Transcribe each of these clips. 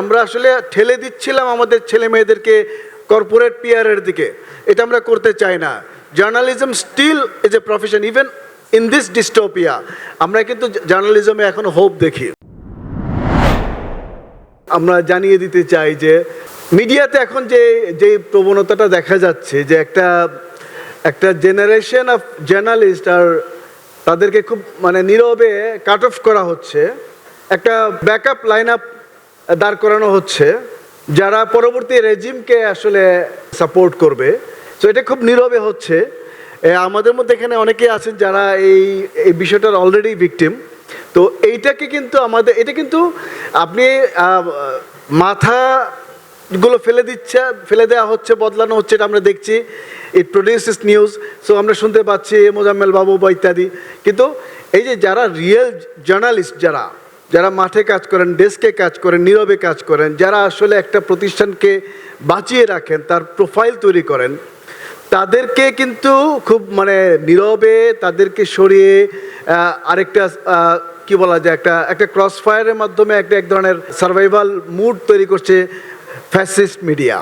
আমরা আসলে ঠেলে দিচ্ছিলাম আমাদের ছেলে মেয়েদেরকে কর্পোরেট পিয়ারের দিকে। এটা আমরা করতে চাই না। Journalism still is a profession even in this dystopia আমরা কিন্তু জার্নালিজমে এখন হোপ দেখি। আমরা জানিয়ে দিতে চাই যে, মিডিয়াতে এখন যে যে প্রবণতাটা দেখা যাচ্ছে যে একটা একটা জেনারেশন অফ জার্নালিস্ট আর তাদেরকে খুব মানে নীরবে কাট অফ করা হচ্ছে। একটা ব্যাকআপ লাইন আপ দাঁড় করানো হচ্ছে, যারা পরবর্তী রেজিমকে আসলে সাপোর্ট করবে। তো এটা খুব নীরবে হচ্ছে। আমাদের মধ্যে এখানে অনেকেই আছেন যারা এই এই বিষয়টার অলরেডি ভিকটিম তো এইটাকে কিন্তু আমাদের, এটা কিন্তু আপনি মাথা গুলো ফেলে দিচ্ছে, ফেলে দেওয়া হচ্ছে, বদলানো হচ্ছে, এটা আমরা দেখছি। ইট প্রডিউসেস নিউজ সো আমরা শুনতে পাচ্ছি মোজাম্মেল বাবু বা ইত্যাদি। কিন্তু এই যে যারা রিয়েল জার্নালিস্ট যারা যারা মাঠে কাজ করেন, ডেস্কে কাজ করেন, নীরবে কাজ করেন, যারা আসলে একটা প্রতিষ্ঠানকে বাঁচিয়ে রাখেন, তার প্রোফাইল তৈরি করেন, তাদেরকে কিন্তু খুব মানে নীরবে তাদেরকে সরিয়ে আরেকটা কি বলা যায়, একটা একটা ক্রস ফায়ারের মাধ্যমে একটা এক ধরনের সার্ভাইভাল মুড তৈরি করছে ফ্যাসিস্ট মিডিয়া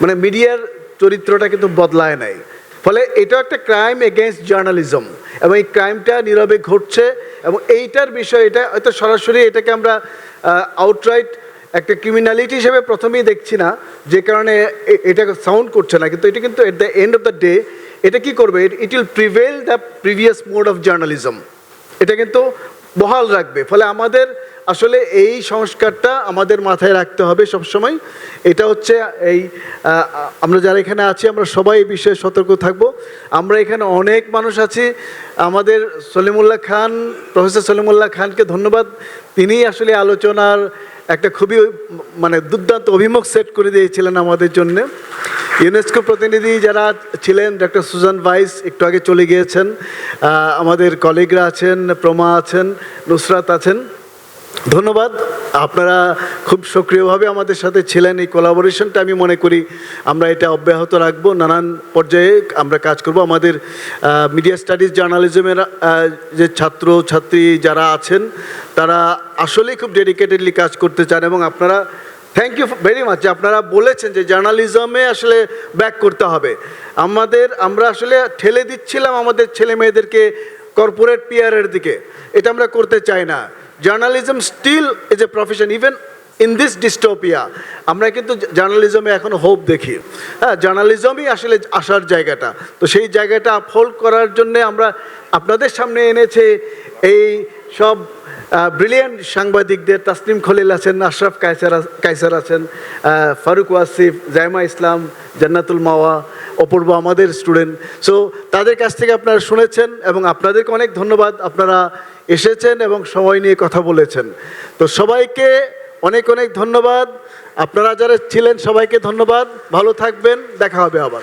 মানে মিডিয়ার চরিত্রটা কিন্তু বদলায় নাই। ফলে এটা একটা ক্রাইম এগেনস্ট জার্নালিজম এবং এই ক্রাইমটা নীরবে ঘটছে এবং এইটার বিষয়, এটা হয়তো সরাসরি এটাকে আমরা আউটরাইট একটা ক্রিমিনালিটি হিসেবে প্রথমেই দেখছি না, যে কারণে এটা সাউন্ড করছে না। কিন্তু এটা কিন্তু at the end of the day এটা কি করবে? It will prevail the previous mode of journalism এটা কিন্তু বহাল রাখবে। ফলে আমাদের আসলে এই সংস্কারটা আমাদের মাথায় রাখতে হবে সবসময়। এটা হচ্ছে এই আমরা যারা এখানে আছি, আমরা সবাই এই বিষয়ে সতর্ক থাকব। আমরা এখানে অনেক মানুষ আছি। আমাদের সলিমুল্লাহ খান, প্রফেসর সলিমুল্লাহ খানকে ধন্যবাদ। তিনি আসলে আলোচনার একটা খুবই মানে দুর্দান্ত অভিমুখ সেট করে দিয়েছিলেন আমাদের জন্য। ইউনেস্কো প্রতিনিধি যারা ছিলেন ডক্টর সুজান ভাইস একটু আগে চলে গিয়েছেন। আমাদের কলিগরা আছেন, প্রমা আছেন, নুসরাত আছেন। ধন্যবাদ। আপনারা খুব সক্রিয়ভাবে আমাদের সাথে ছিলেন এই কোলাবোরেশনটা আমি মনে করি আমরা এটা অব্যাহত রাখব। নানান পর্যায়ে আমরা কাজ করব। আমাদের মিডিয়া স্টাডিজ জার্নালিজমের যে ছাত্র, ছাত্রী যারা আছেন, তারা আসলেই খুব ডেডিকেটেডলি কাজ করতে চান এবং আপনারা থ্যাংক ইউ ভেরি মাচ আপনারা বলেছেন যে জার্নালিজমে আসলে ব্যাক করতে হবে। আমাদের, আমরা আসলে ঠেলে দিচ্ছিলাম আমাদের ছেলে মেয়েদেরকে কর্পোরেট পিয়ারের দিকে। এটা আমরা করতে চাই না। Journalism still is a profession even in this dystopia আমরা কিন্তু জার্নালিজমে এখনও হোপ দেখি। হ্যাঁ জার্নালিজমই আসলে আসার জায়গাটা। তো সেই জায়গাটা আপহোল্ড করার জন্যে আমরা আপনাদের সামনে এনেছে এই সব ব্রিলিয়ান্ট সাংবাদিকদের। তাসনিম খলিল আছেন, আশরাফ কায়সার কায়সার আছেন ফারুক ওয়াসিফ, জায়মা ইসলাম, জান্নাতুল মাওয়া অপূর্ব আমাদের স্টুডেন্ট সো তাদের কাছ থেকে আপনারা শুনেছেন এবং আপনাদেরকে অনেক ধন্যবাদ। আপনারা এসেছেন এবং সময় নিয়ে কথা বলেছেন। তো সবাইকে অনেক অনেক ধন্যবাদ। আপনারা যারা ছিলেন, সবাইকে ধন্যবাদ। ভালো থাকবেন। দেখা হবে আবার।